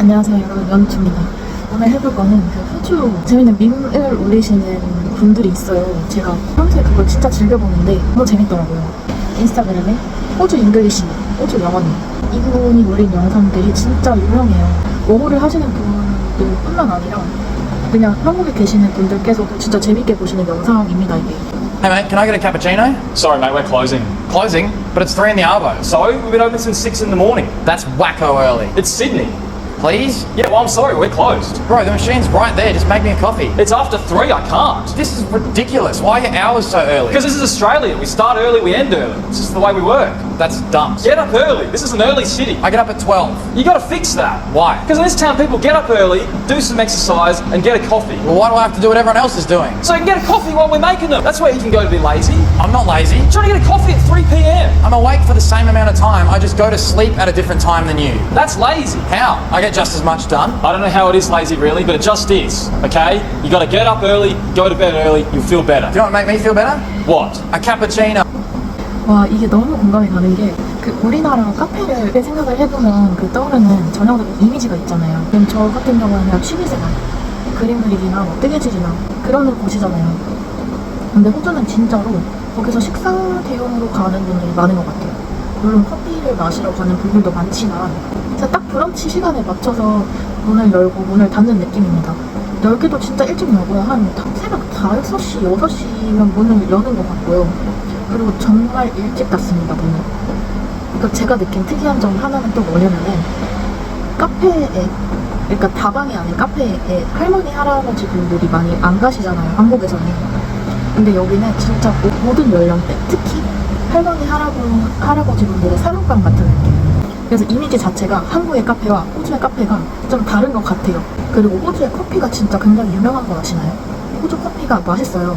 안녕하세요 여러분 연주입니다 오늘 해볼 거는 그 호주 재밌는 밈을 올리시는 분들이 있어요 제가 평소에 그걸 진짜 즐겨보는데 너무 재밌더라고요 인스타그램에 호주 잉글리시 호주 영어님 이분이 올린 영상들이 진짜 유명해요 워홀을 하시는 분들뿐만 아니라 그냥 한국에 계시는 분들께서도 진짜 재밌게 보시는 영상입니다 이게 Hey mate, can I get a cappuccino? Sorry, mate, we're closing. Closing, but it's three in the arvo. So, we've been open since 6 in the morning. That's wacko early. It's Sydney. Please? Yeah, well, I'm sorry, we're closed. Bro, the machine's right there. Just make me a coffee. It's after 3, I can't. This is ridiculous. Why are your hours so early? Because this is Australia. We start early, we end early. It's just the way we work. That's dumb. Get up early. This is an early city. I get up at 12. You gotta fix that. Why? Because in this town, people get up early, do some exercise, and get a coffee. Well, why do I have to do what everyone else is doing? So you can get a coffee while we're making them. That's where you can go to be lazy. I'm not lazy. Trying to get a coffee at 3 p.m. I'm awake for the same amount of time. I just go to sleep at a different time than you. That's lazy. How? I get just as much done. I don't know how it is lazy, really, but it just is. Okay? You gotta get up early, go to bed early, you'll feel better. Do you know what make me feel better? What? A cappuccino. 와 이게 너무 공감이 가는 게 그 우리나라 카페를 생각을 해보면 그 떠오르는 전형적인 이미지가 있잖아요. 그럼 저 같은 경우는 그냥 취미생활, 그림 그리기나 뭐 뜨개질이나 그런 곳이잖아요. 근데 호주는 진짜로 거기서 식사 대용으로 가는 분들이 많은 것 같아요. 물론 커피를 마시러 가는 분들도 많지만 딱 브런치 시간에 맞춰서 문을 열고 문을 닫는 느낌입니다. 열기도 진짜 일찍 열고요. 한 새벽 5, 6시, 6시면 문을 여는 것 같고요. 그리고 정말 일찍 닫습니다, 문을. 그러니까 제가 느낀 특이한 점 하나는 또 뭐냐면은 카페에 그러니까 다방이 아닌 카페에 할머니 할아버지 분들이 많이 안 가시잖아요 한국에서는. 근데 여기는 진짜 모- 모든 연령대 특히 할머니 할아버, 할아버지 분들의 사랑방 같은 느낌. 그래서 이미지 자체가 한국의 카페와 호주의 카페가 좀 다른 것 같아요. 그리고 호주의 커피가 진짜 굉장히 유명한 거 아시나요? 호주 커피가 맛있어요.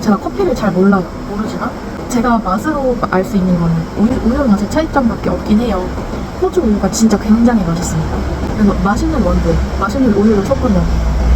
제가 커피를 잘 몰라요. 모르지만 제가 맛으로 알 수 있는 거는 우유, 우유 맛의 차이점밖에 없긴 해요 호주 우유가 진짜 굉장히 맛있습니다. 그래서 맛있는 원두에 맛있는 우유를 섞으면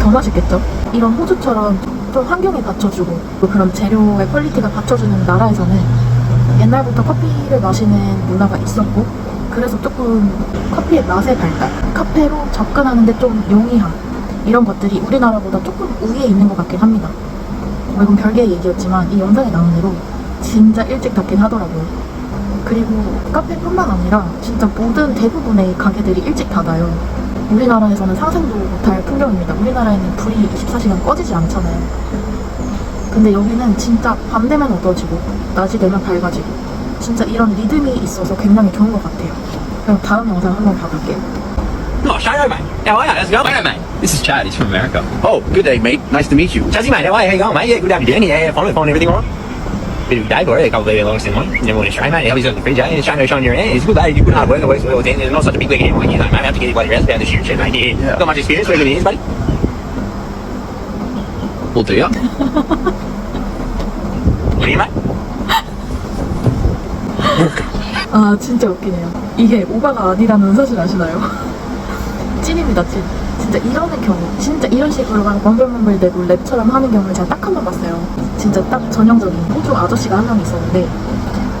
더 맛있겠죠? 이런 호주처럼 좀 환경에 받쳐주고 또 그런 재료의 퀄리티가 받쳐주는 나라에서는 옛날부터 커피를 마시는 문화가 있었고 그래서 조금 커피의 맛의 발달, 카페로 접근하는데 좀 용이함 이런 것들이 우리나라보다 조금 우위에 있는 것 같긴 합니다. 뭐 이건 별개의 얘기였지만 이 영상에 나온 대로 진짜 일찍 닫긴 하더라고요. 그리고 카페뿐만 아니라 진짜 모든 대부분의 가게들이 일찍 닫아요. 우리나라에서는 상상도 못할 풍경입니다. 우리나라에는 불이 24시간 꺼지지 않잖아요. 근데 여기는 진짜 밤 되면 어두워지고 낮이 되면 밝아지고 진짜 이런 리듬이 있어서 굉장히 좋은 것 같아요. 그럼 다음 영상 한번 봐볼게요. Oh, Shino, mate. How are you? How's it going? Hello, mate. This is Chad. He's from America. Oh, good day, mate. Nice to meet you. Jazzy, mate. How are you? How you going, mate? Yeah, good to have you down here. Yeah, phone, phone, everything all right? Day, boy. A couple of days longest in one. Never want to try, mate. How he's on the fridge, eh? Shino showing your hand. It's a good day. You good hard work. Works well. Then there's not such a big leg anymore. You know. I have to get your bloody rounds down this year and shit. Yeah. Yeah. Got much experience working in years, buddy? We'll do ya. What are you, mate? 아 진짜 웃기네요. 이게 오바가 아니라는 사실 아시나요? 찐입니다 찐. 진짜 이러는 경우, 진짜 이런 식으로 막 멍글멍글대고 랩처럼 하는 경우를 제가 딱 한 번 봤어요. 진짜 딱 전형적인 호주 아저씨가 한 명 있었는데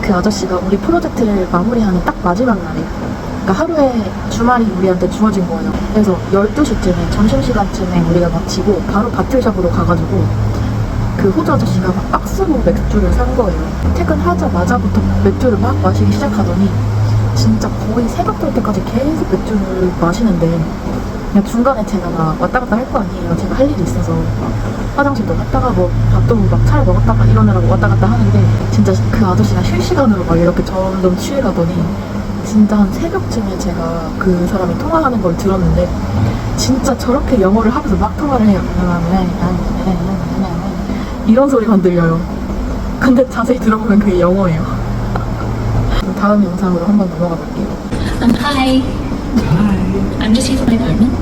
그 아저씨가 우리 프로젝트를 마무리하는 딱 마지막 날에 그러니까 하루에 주말이 우리한테 주어진 거예요. 그래서 12시쯤에 점심시간쯤에 우리가 마치고 바로 바틀샵으로 가가지고 그 호주 아저씨가 막 박스로 맥주를 산 거예요. 퇴근하자마자부터 맥주를 막 마시기 시작하더니 진짜 거의 새벽 될 때까지 계속 맥주를 마시는데 그냥 중간에 제가 막 왔다 갔다 할 거 아니에요. 제가 할 일이 있어서 화장실도 갔다가 뭐 밥도 막 차를 먹었다가 이러느라고 왔다 갔다 하는데 진짜 그 아저씨가 실시간으로 막 이렇게 점점 취해가더니 진짜 한 새벽쯤에 제가 그 사람이 통화하는 걸 들었는데 진짜 저렇게 영어를 하면서 막 통화를 해요. 이런 소리만 들려요. 근데 자세히 들어보면 그게 영어예요. 다음 영상으로 한번 넘어가 볼게요. Hi. Hi. I'm just here for my apartment.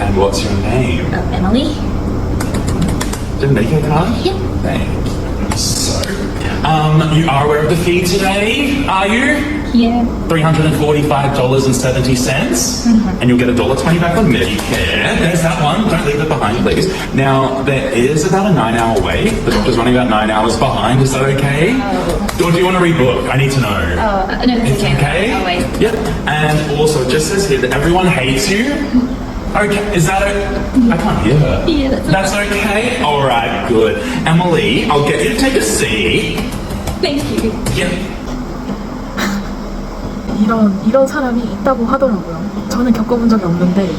And what's your name? Uh, Emily. Jamaican card? Yep. Thank you. So, um, you are aware of the fee today, are you? Yeah. $345.70. And you'll get a dollar twenty back on Medicare. There's that one. Don't leave it behind, please. Now, there is about a nine hour wait. The doctor's running about nine hours behind. Is that okay? Or do you want to read book? I need to know. Uh, no, that's okay. Okay. I'll wait. Yep. And also, it just says here that everyone hates you. Okay. Is that a? I can't hear her. Yeah, that's That's okay. All right. Good. Emily, I'll get you to take a seat. Thank you. Yep. 이런 이런 사람이 있다고 하더라고요. 저는 겪어본 적이 없는데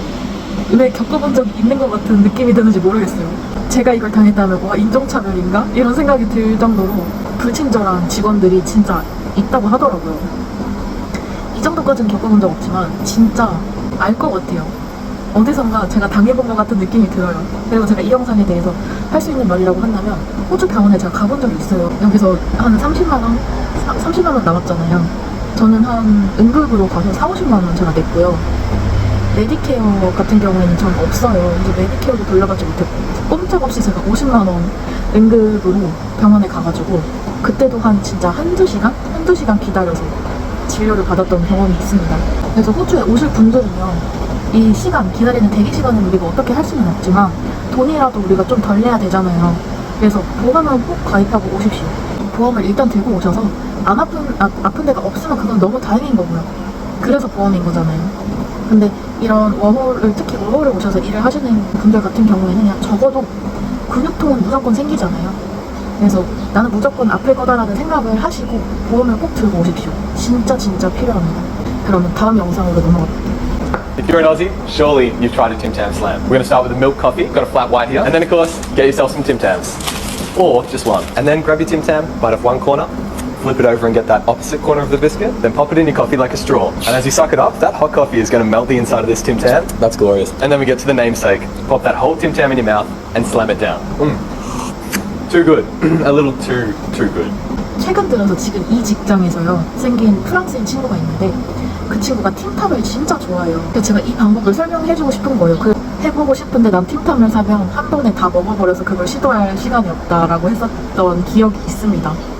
왜 겪어본 적이 있는 것 같은 느낌이 드는지 모르겠어요. 제가 이걸 당했다면 와 인종차별인가 이런 생각이 들 정도로 불친절한 직원들이 진짜 있다고 하더라고요. 이 정도까지는 겪어본 적 없지만 진짜 알 것 같아요. 어디선가 제가 당해본 것 같은 느낌이 들어요. 그리고 제가 이 영상에 대해서 할 수 있는 말이라고 한다면 호주 병원에 제가 가본 적이 있어요. 여기서 한 30만 원, 30만 원 남았잖아요. 저는 한 응급으로 가서 4, 50만 원 제가 냈고요. 메디케어 같은 경우에는 전 없어요. 그래서 메디케어도 돌려받지 못했고 꼼짝없이 제가 50만 원 응급으로 병원에 가가지고 그때도 한 진짜 한두 시간? 한두 시간 기다려서 진료를 받았던 경험이 있습니다. 그래서 호주에 오실 분들은요. 이 시간, 기다리는 대기 시간을 우리가 어떻게 할 수는 없지만 돈이라도 우리가 좀 덜 내야 되잖아요. 그래서 보험은 꼭 가입하고 오십시오. 보험을 일단 들고 오셔서 안 아픈, 아, 아픈 데가 없으면 그건 너무 다행인 거고요. 그래서 보험인 거잖아요. 근데 이런 워홀을, 특히 워홀을 오셔서 일을 하시는 분들 같은 경우에는 그냥 적어도 근육통은 무조건 생기잖아요. 그래서 나는 무조건 아플 거다라는 생각을 하시고 보험을 꼭 들고 오십시오. 진짜 진짜 필요합니다. 그러면 다음 영상으로 넘어갈게요. If you're an Aussie, surely you've tried a Tim Tam Slam. We're going to start with a milk coffee, got a flat white here, and then of course, get yourself some Tim Tams. Or just one. And then grab your Tim Tam, bite off one corner, flip it over and get that opposite corner of the biscuit, then pop it in your coffee like a straw. And as you suck it up, that hot coffee is going to melt the inside of this Tim Tam. That's glorious. And then we get to the namesake. Pop that whole Tim Tam in your mouth and slam it down. Mm. Too good. a little too, too good. 최근 들어서 지금 이 직장에서요 생긴 프랑스인 친구가 있는데 그 친구가 틴탑을 진짜 좋아해요. 그래서 제가 이 방법을 설명해주고 싶은 거예요. 그 해보고 싶은데 난 틴탑을 사면 한 번에 다 먹어버려서 그걸 시도할 시간이 없다라고 했었던 기억이 있습니다.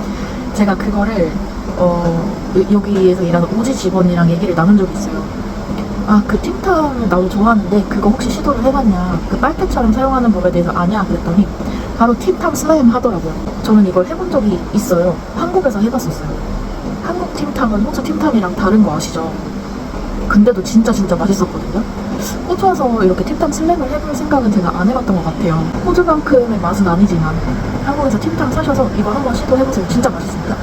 제가 그거를 어, 여기에서 일하는 오지 직원이랑 얘기를 나눈 적이 있어요. 아, 그 틴탑을 나도 좋아하는데 그거 혹시 시도를 해봤냐? 그 빨대처럼 사용하는 법에 대해서 아냐? 그랬더니 바로 틴탑 슬라임 하더라고요. 저는 이걸 해본 적이 있어요. 한국에서 해봤었어요. 한국 틴탑은 호주 틴탑이랑 다른 거 아시죠? 근데도 진짜 진짜 맛있었거든요. 호주 와서 이렇게 틴탑 슬램을 해볼 생각은 제가 안 해봤던 것 같아요. 호주만큼의 맛은 아니지만 한국에서 틴탑 사셔서 이거 한번 시도해보세요. 진짜 맛있습니다.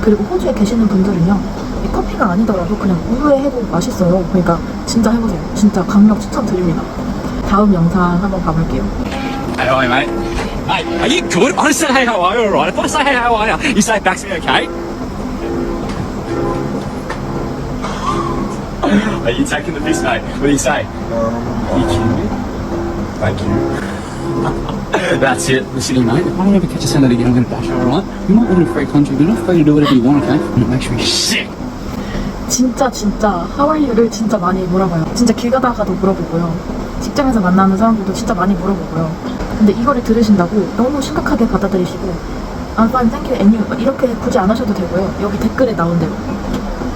그리고 호주에 계시는 분들은요, 이 커피가 아니더라도 그냥 우유에 해도 맛있어요. 그러니까 진짜 해보세요. 진짜 강력 추천드립니다. 다음 영상 한번 봐볼게요. You, mate? Good? Hey, how are you? Right. If I say, how are you? You say back to me, okay? Are you taking the piss, mate? What do you say? Are you kidding me? Thank you. That's it. Listen, mate, if I don't ever catch you saying that again, I'm going to bash you, alright? We might in a free country, but you're not free to do whatever you want, okay? And make sure you're sick. 진짜 진짜 하와이유를 진짜 많이 물어봐요. 진짜 길 가다가도 물어보고요. 직장에서 만나는 사람들도 진짜 많이 물어보고요. 근데 이거를 들으신다고 너무 심각하게 받아들이시고 I'm fine, thank you, and you 이렇게 굳이 안 하셔도 되고요. 여기 댓글에 나온 대로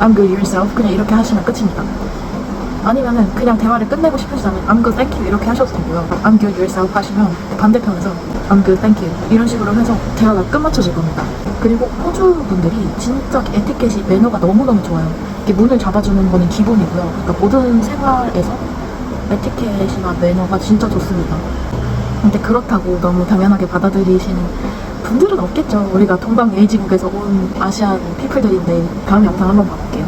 I'm good yourself 그냥 이렇게 하시면 끝입니다. 아니면은 그냥 대화를 끝내고 싶으시다면 I'm good, thank you 이렇게 하셔도 되고요. I'm good yourself 하시면 반대편에서 I'm good, thank you 이런 식으로 해서 대화가 끝마쳐질 겁니다. 그리고 호주 분들이 진짜 에티켓이 매너가 너무너무 좋아요. 이렇게 문을 잡아주는 거는 기본이고요. 그러니까 모든 생활에서 에티켓이나 매너가 진짜 좋습니다. 근데 그렇다고 너무 당연하게 받아들이시는 분들은 없겠죠. 우리가 동방예의지국에서 온 아시안 피플들인데 다음 영상 한번 봐볼게요.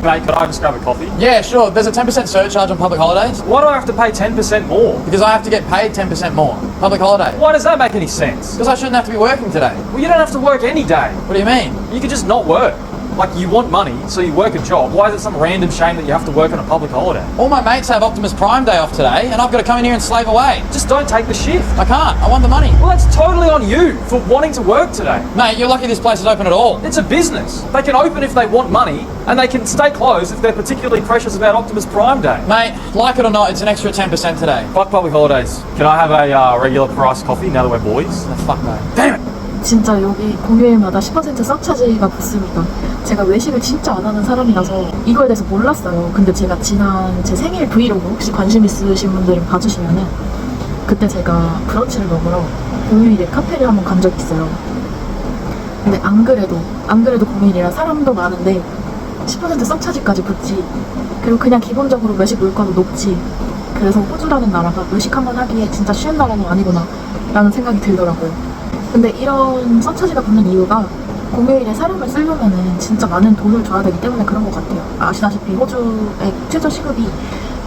Mate, could I just grab a coffee? Yeah, sure. There's a 10% surcharge on public holidays Why do I have to pay 10% more? because I have to get paid 10% more. Public holiday. Why does that make any sense? Because I shouldn't have to be working today. Well, you don't have to work any day. What do you mean? You could just not work. Like, you want money, so you work a job. Why is it some random shame that you have to work on a public holiday? All my mates have Optimus Prime Day off today, and I've got to come in here and slave away. Just don't take the shift. I can't. I want the money. Well, that's totally on you for wanting to work today. Mate, you're lucky this place is open at all. It's a business. They can open if they want money, and they can stay closed if they're particularly precious about Optimus Prime Day. Mate, like it or not, it's an extra 10% today. Fuck public holidays. Can I have a uh, regular price coffee now that we're boys? Oh, fuck no. Damn it! 진짜 여기 공휴일마다 10% 서차지가 붙습니다. 제가 외식을 진짜 안 하는 사람이라서 이거에 대해서 몰랐어요. 근데 제가 지난 제 생일 브이로그 혹시 관심 있으신 분들은 봐주시면은 그때 제가 브런치를 먹으러 공휴일에 카페를 한번 간 적이 있어요. 근데 안 그래도 안 그래도 고민이라 사람도 많은데 10% 썩차지까지 붙지 그리고 그냥 기본적으로 외식 물가도 높지 그래서 호주라는 나라가 외식 한번 하기에 진짜 쉬운 나라는 아니구나 라는 생각이 들더라고요 근데 이런 썩차지가 붙는 이유가 공휴일에 사람을 쓰려면은 진짜 많은 돈을 줘야 되기 때문에 그런 것 같아요 아시다시피 호주의 최저 시급이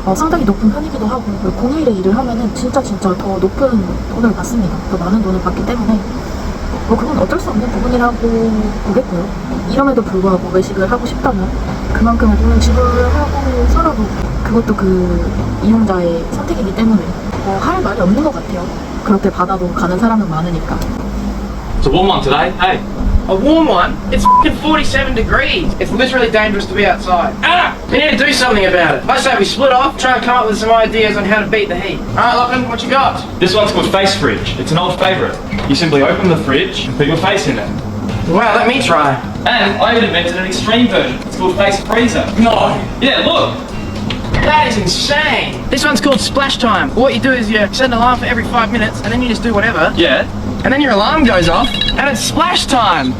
어, 상당히 높은 편이기도 하고 공휴일에 일을 하면은 진짜 진짜 더 높은 돈을 받습니다 더 많은 돈을 받기 때문에 뭐 그건 어쩔 수 없는 부분이라고 보겠고요. 이럼에도 불구하고 외식을 하고 싶다면 그만큼의 돈을 지불하고 서라도 그것도 그 이용자의 선택이기 때문에 뭐 할 말이 없는 것 같아요. 그렇게 받아도 가는 사람은 많으니까. It's a warm one today. Hey, A warm one? It's fucking 47 degrees. It's literally dangerous to be outside. Ah! We need to do something about it. I say we split off, try and come up with some ideas on how to beat the heat. Alright, Lachlan, what you got? this one's called Face Fridge. It's an old favourite. You simply open the fridge and put your face in it. Wow, let me try. And I even invented an extreme version. It's called Face Freezer. No. Yeah, look. That is insane. This one's called splash time. What you do is you set an alarm for every five minutes, and then you just do whatever, Yeah, and then your alarm goes off, and it's splash time.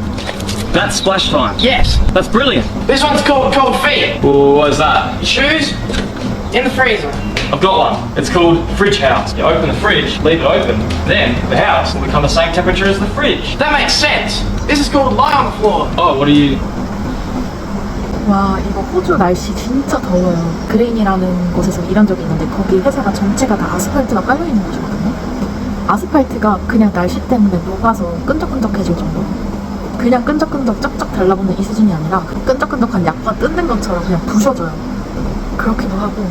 that's splash time. Yes. That's brilliant. This one's called cold feet. Well, what is that? Shoes in the freezer. I've got one. It's called Fridge House. You open the fridge, leave it open, then the house will become the same temperature as the fridge. That makes sense. This is called lie on the floor. Oh, what are you? 와 이거 호주 날씨 진짜 더워요. 그레인이라는 곳에서 일한 적이 있는데 거기 회사가 전체가 다 아스팔트가 깔려 있는 곳이거든요. 아스팔트가 그냥 날씨 때문에 녹아서 끈적끈적해질 정도. 그냥 끈적끈적 쩍쩍 달라붙는 이 수준이 아니라 끈적끈적한 약과 뜯는 것처럼 그냥 부셔져요. 그렇기도 하고.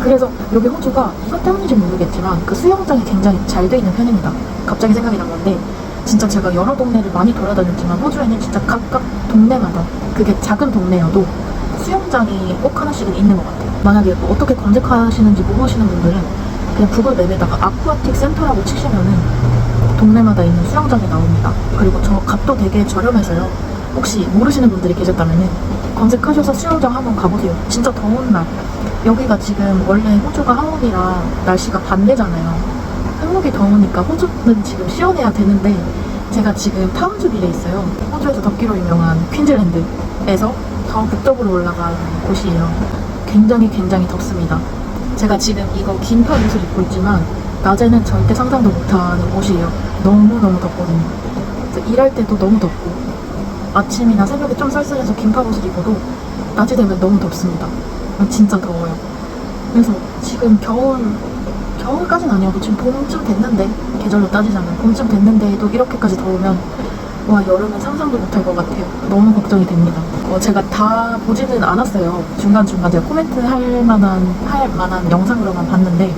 그래서 여기 호주가 이것 때문인지 모르겠지만 그 수영장이 굉장히 잘 돼 있는 편입니다. 갑자기 생각이 난 건데 진짜 제가 여러 동네를 많이 돌아다녔지만 호주에는 진짜 각각 동네마다 그게 작은 동네여도 수영장이 꼭 하나씩은 있는 것 같아요. 만약에 뭐 어떻게 검색하시는지 모르시는 분들은 그냥 구글 맵에다가 아쿠아틱 센터라고 치시면은 동네마다 있는 수영장이 나옵니다. 그리고 저 값도 되게 저렴해서요. 혹시 모르시는 분들이 계셨다면은 검색하셔서 수영장 한번 가보세요. 진짜 더운 날. 여기가 지금 원래 호주가 한국이랑 날씨가 반대잖아요. 한국이 더우니까 호주는 지금 시원해야 되는데 제가 지금 타운즈빌에 있어요. 호주에서 덥기로 유명한 퀸즐랜드에서 더 북쪽으로 올라간 곳이에요. 굉장히 굉장히 덥습니다. 제가 지금 이거 긴팔 옷을 입고 있지만 낮에는 절대 상상도 못하는 옷이에요. 너무너무 덥거든요. 일할 때도 너무 덥고 아침이나 새벽에 좀 쌀쌀해서 긴팔 옷을 입어도 낮이 되면 너무 덥습니다. 진짜 더워요. 그래서 지금 겨울 겨울까지는 아니어도 지금 봄쯤 됐는데 계절로 따지자면 봄쯤 됐는데도 이렇게까지 더우면 와 여름은 상상도 못할 것 같아요. 너무 걱정이 됩니다. 어, 제가 다 보지는 않았어요. 중간 중간 제가 코멘트 할 만한 할 만한 영상으로만 봤는데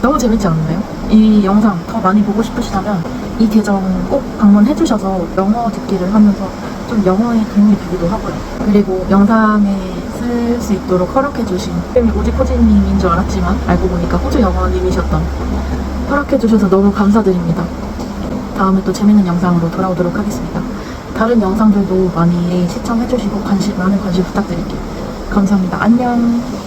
너무 재밌지 않나요? 이 영상 더 많이 보고 싶으시다면 이 계정 꼭 방문해 주셔서 영어 듣기를 하면서 좀 영어에 도움이 되기도 하고요. 그리고 영상에 쓸 수 있도록 허락해 주신 이름이 오지코지님인 줄 알았지만 알고 보니까 호주 영어님이셨던 허락해 주셔서 너무 감사드립니다. 다음에 또 재밌는 영상으로 돌아오도록 하겠습니다. 다른 영상들도 많이 시청해 주시고 관심 많은 관심 부탁드릴게요. 감사합니다. 안녕.